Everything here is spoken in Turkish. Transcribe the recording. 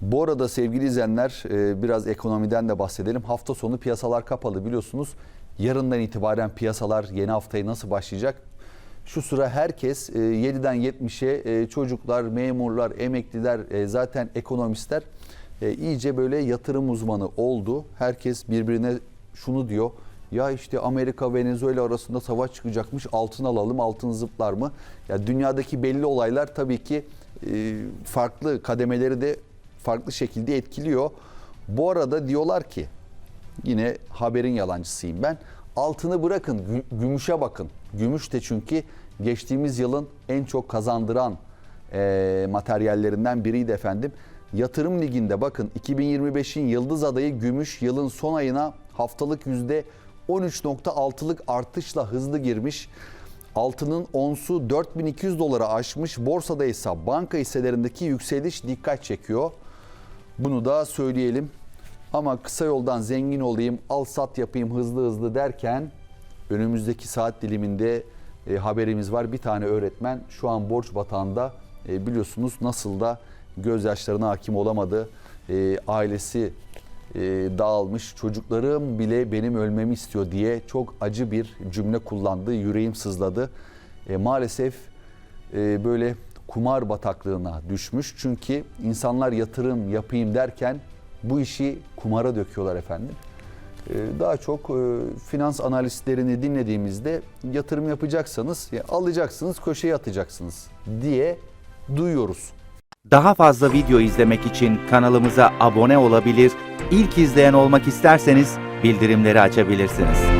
Bu arada sevgili izleyenler e, biraz ekonomiden de bahsedelim. Hafta sonu piyasalar kapalı biliyorsunuz. Yarından itibaren piyasalar yeni haftaya nasıl başlayacak? Şu sıra herkes e, 7'den 70'e e, çocuklar, memurlar, emekliler, e, zaten ekonomistler e, iyice böyle yatırım uzmanı oldu. Herkes birbirine şunu diyor. Ya işte Amerika Venezuela arasında savaş çıkacakmış altın alalım altın zıplar mı? Ya dünyadaki belli olaylar tabii ki e, farklı kademeleri de farklı şekilde etkiliyor. Bu arada diyorlar ki yine haberin yalancısıyım ben. Altını bırakın gü- gümüşe bakın. Gümüş de çünkü geçtiğimiz yılın en çok kazandıran e, materyallerinden biriydi efendim. Yatırım liginde bakın 2025'in yıldız adayı gümüş yılın son ayına haftalık yüzde 13.6'lık artışla hızlı girmiş. Altının onsu 4200 dolara aşmış. Borsada ise banka hisselerindeki yükseliş dikkat çekiyor. Bunu da söyleyelim. Ama kısa yoldan zengin olayım, al sat yapayım hızlı hızlı derken önümüzdeki saat diliminde e, haberimiz var. Bir tane öğretmen şu an borç batağında e, biliyorsunuz nasıl da gözyaşlarına hakim olamadı. E, ailesi e, dağılmış. Çocuklarım bile benim ölmemi istiyor diye çok acı bir cümle kullandı. Yüreğim sızladı. E, maalesef e, böyle kumar bataklığına düşmüş. Çünkü insanlar yatırım yapayım derken bu işi kumara döküyorlar efendim. E, daha çok e, finans analistlerini dinlediğimizde yatırım yapacaksanız ya alacaksınız köşeye atacaksınız diye duyuyoruz. Daha fazla video izlemek için kanalımıza abone olabilir, ilk izleyen olmak isterseniz bildirimleri açabilirsiniz.